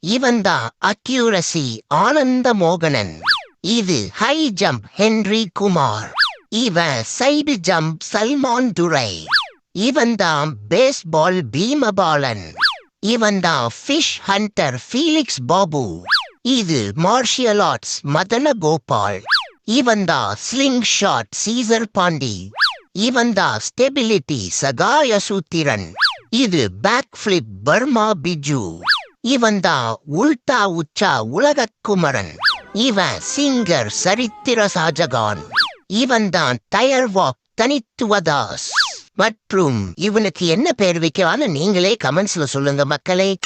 இவன்தான் அக்யூரசி ஆனந்த மோகனன் இது high jump Henry Kumar. இவன் சைடு ஜம்ப் சல்மான் துரை. இவன்தான் பேஸ்பால் பீமபாலன். இவன்தான் ஃபிஷ் ஹண்டர் ஃபீலிக்ஸ் பாபு. இது மார்ஷியல் ஆர்ட்ஸ் மதன கோபால் இவன்தான் ஸ்லிங் ஷாட் சீசர் பாண்டி. இவன்தான் ஸ்டெபிலிட்டி சகாயசூத்திரன். இது பேக் ஃபிளிப் பர்மா பிஜு. இவன்தான் உல்டா உச்சா உலகக்குமரன். இவன் சிங்கர் சரித்திர சாஜகான். இவன்தான் டயர் வாக் தனித்துவதாஸ். மற்றும் இவனுக்கு என்ன பேர் வைக்கலான்னு நீங்களே கமெண்ட்ஸ்ல சொல்லுங்க மக்களே.